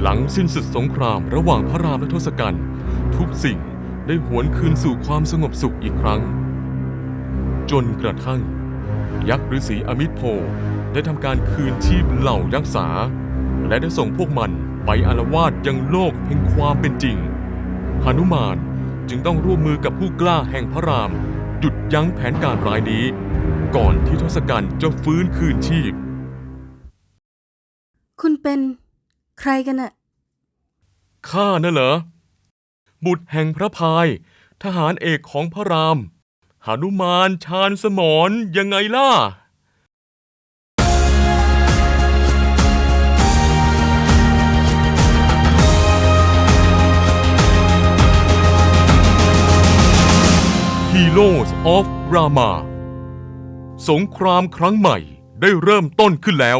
หลังสิ้นสุดสงครามระหว่างพระรามและทศกัณฐ์ทุกสิ่งได้หวนคืนสู่ความสงบสุขอีกครั้ง จนกระทั่ง ยักษ์ฤาษีอมิตรโพได้ทำการคืนชีพเหล่ายักษ์สาและได้ส่งพวกมันไปอารวาสยังโลกแห่งความเป็นจริงหนุมานจึงต้องร่วมมือกับผู้กล้าแห่งพระราม หยุดยั้งแผนการร้ายนี้ ก่อนที่ทศกัณฐ์จะฟื้นคืนชีพ คุณเป็น ใครกันอะข้าน่ะเหรอ บุตรแห่งพระพาย ทหารเอกของพระรามหานุมานชาญสมรยังไงล่ะ Heroes of Rama สงครามครั้งใหม่ได้เริ่มต้นขึ้นแล้ว